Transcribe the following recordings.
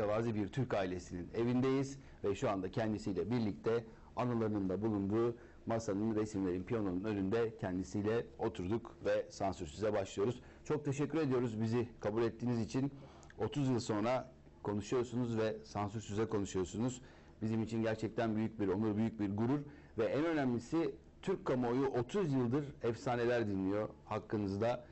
Mütevazi bir Türk ailesinin evindeyiz ve şu anda kendisiyle birlikte anılarının da bulunduğu masanın resimlerin piyanonun önünde kendisiyle oturduk ve sansürsüze başlıyoruz. Çok teşekkür ediyoruz bizi kabul ettiğiniz için. 30 yıl sonra konuşuyorsunuz ve sansürsüze konuşuyorsunuz. Bizim için gerçekten büyük bir onur, büyük bir gurur ve en önemlisi Türk kamuoyu 30 yıldır efsaneler dinliyor hakkınızda.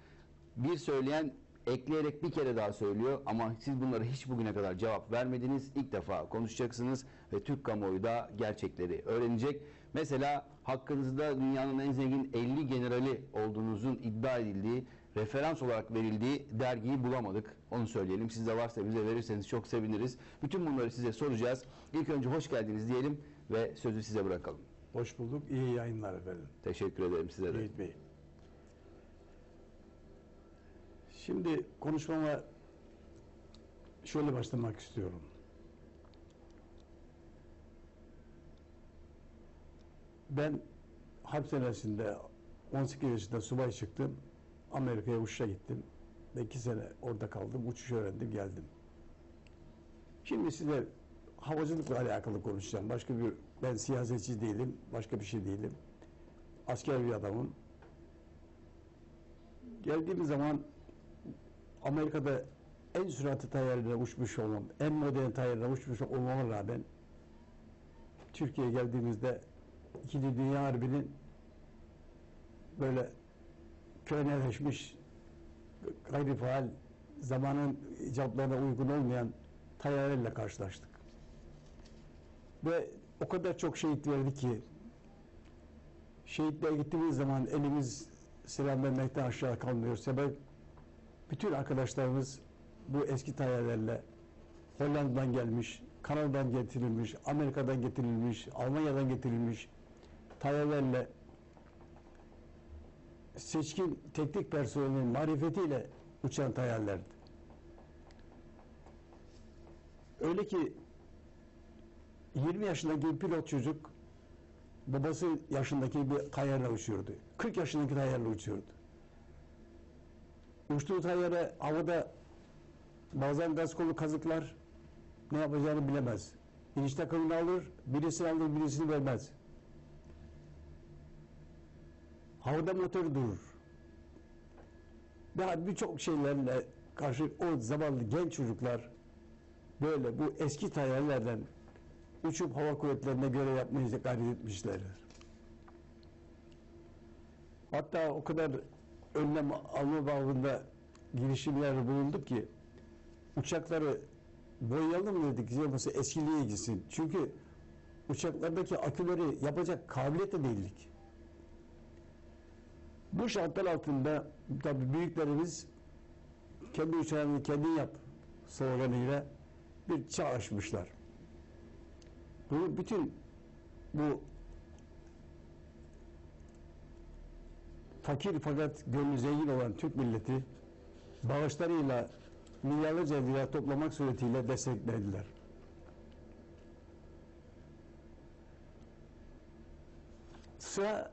Bir söyleyen ekleyerek bir kere daha söylüyor ama siz bunları hiç bugüne kadar cevap vermediniz. İlk defa konuşacaksınız ve Türk kamuoyu da gerçekleri öğrenecek. Mesela hakkınızda dünyanın en zengin 50 generali olduğunuzun iddia edildiği, referans olarak verildiği dergiyi bulamadık. Onu söyleyelim. Sizde varsa bize verirseniz çok seviniriz. Bütün bunları size soracağız. İlk önce hoş geldiniz diyelim ve sözü size bırakalım. Hoş bulduk. İyi yayınlar efendim. Teşekkür ederim size de. Yiğit Bey. Şimdi konuşmama şöyle başlamak istiyorum. Ben harp senesinde 18 yaşında subay çıktım. Amerika'ya uçuşa gittim. Ve iki sene orada kaldım. Uçuş öğrendim geldim. Şimdi size havacılıkla alakalı konuşacağım. Başka bir ben siyasetçi değilim, başka bir şey değilim. Asker bir adamım. Geldiğim zaman Amerika'da en süratli tayyarıyla uçmuş olmam, en modern tayyarıyla uçmuş olmama rağmen Türkiye'ye geldiğimizde İkinci Dünya Harbi'nin böyle köleleşmiş, gayri faal, zamanın icablarına uygun olmayan tayyareyle karşılaştık. Ve o kadar çok şehit verdi ki şehitliğe gittiğimiz zaman elimiz selam vermekten aşağı kalmıyor. Sebep bütün arkadaşlarımız bu eski tayyarelerle Hollanda'dan gelmiş, Kanada'dan getirilmiş, Amerika'dan getirilmiş, Almanya'dan getirilmiş tayyarelerle seçkin teknik personelin marifetiyle uçan tayyarelerdi. Öyle ki 20 yaşındaki bir pilot çocuk babası yaşındaki bir tayyarla uçuyordu. 40 yaşındaki tayyarla uçuyordu. Uçtuğu tayyare havada bazen gaz kolu kazıklar ne yapacağını bilemez. İniş takımını alır, birisini alır, birisini vermez. Havada motor durur. Daha birçok şeylerle karşı o zamanlı genç çocuklar böyle bu eski tayyarlardan uçup hava kuvvetlerine göre yapmaya gayret etmişlerdir. Hatta o kadar önlem alma babında girişimler bulunduk ki uçakları boyayalım dedik yapısı eskiliğe gitsin. Çünkü uçaklardaki aküleri yapacak kabiliyette değildik. Bu şartlar altında tabi büyüklerimiz kendi uçağını kendin yap sloganıyla bir çağ açmışlar. Bu bütün bu fakir fakat gönlü zengin olan Türk milleti bağışlarıyla milyarlarca lira toplamak suretiyle desteklediler. Sıra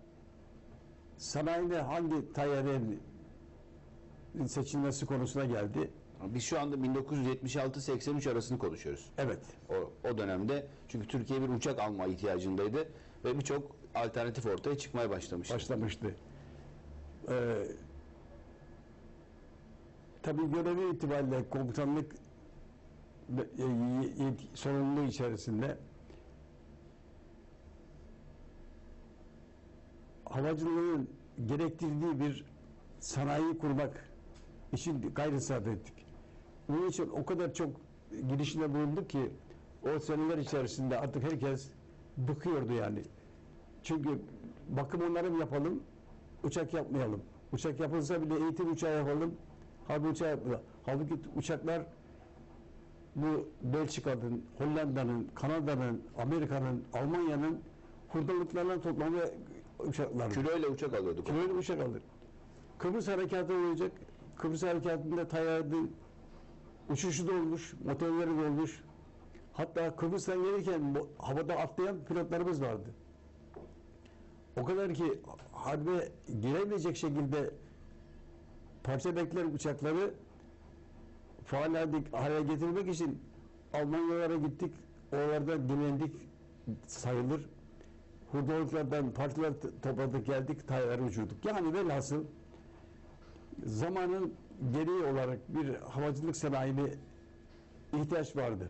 sanayide hangi tayyarenin seçilmesi konusuna geldi. Biz şu anda 1976-83 arasını konuşuyoruz. Evet. O, o dönemde çünkü Türkiye bir uçak alma ihtiyacındaydı ve birçok alternatif ortaya çıkmaya başlamıştı. başlamıştı. Ee, tabii görevi itibariyle komutanlık e, sorumluluğu içerisinde havacılığın gerektirdiği bir sanayi kurmak için gayret sarf ettik. Bunun için o kadar çok girişimde bulunduk ki o seneler içerisinde artık herkes bıkıyordu yani. Çünkü bakım onarım yapalım, uçak yapmayalım. Uçak yapılsa bile eğitim uçağı yapalım, harbi uçağı yapmayalım. Halbuki uçaklar bu Belçika'nın, Hollanda'nın, Kanada'nın, Amerika'nın, Almanya'nın hurdalıklarından toplama uçaklar. Kiloyla uçak alıyorduk. Kiloyla uçak alır. Kıbrıs harekatı olacak. Kıbrıs harekatında tayyarın uçuşu da olmuş, motorları da olmuş. Hatta Kıbrıs'tan gelirken havada atlayan pilotlarımız vardı. O kadar ki harbe giremeyecek şekilde parça bekler uçakları faal hale getirmek için Almanyalara gittik. Oralarda dinlendik sayılır. Hurdalıklardan partiler topladık geldik, tayları uçurduk. Yani velhasıl zamanın gereği olarak bir havacılık sanayine ihtiyaç vardı.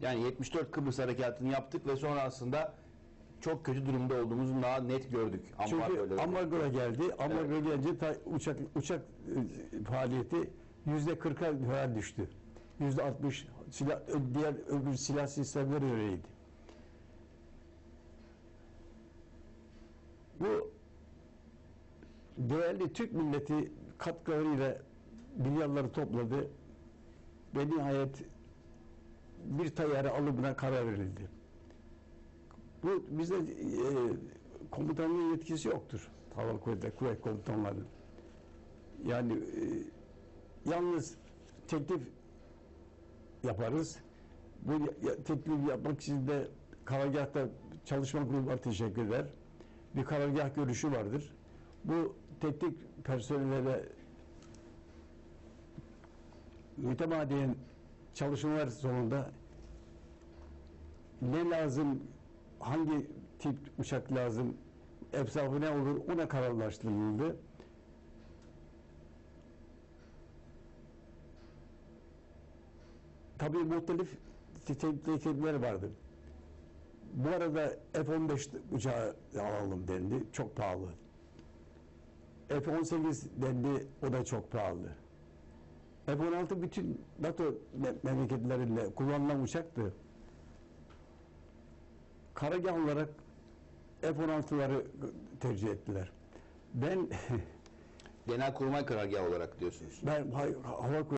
Yani 74 Kıbrıs Harekatı'nı yaptık ve sonra aslında çok kötü durumda olduğumuzu daha net gördük. Çünkü Ambargoyla. ambargo geldi. Ambargo gelince ta- uçak uçak e, faaliyeti yüzde 40'a falan düştü. Yüzde 60 silah, diğer öbür silah sistemleri öyleydi. Bu değerli Türk milleti katkılarıyla milyarları topladı ve nihayet bir tayyare alımına karar verildi. Bu bizde e, komutanlığın yetkisi yoktur. Hava Kuvvetleri, kuvvet komutanlarının. Yani e, yalnız teklif yaparız. Bu teklif yapmak için de karargahta çalışma grubu var teşekkür eder. Bir karargah görüşü vardır. Bu teklif personellere mütemadiyen çalışmalar sonunda ne lazım, hangi tip uçak lazım, efsafı ne olur ona kararlaştırıldı. Tabii muhtelif teklifler vardı. Bu arada F-15 uçağı alalım dendi. Çok pahalı. F-18 dendi. O da çok pahalı. F-16 bütün NATO me- memleketlerinde kullanılan uçaktı. Karargah olarak F-16'ları tercih ettiler. Ben Genelkurmay karargahı olarak diyorsunuz. ben hay- hava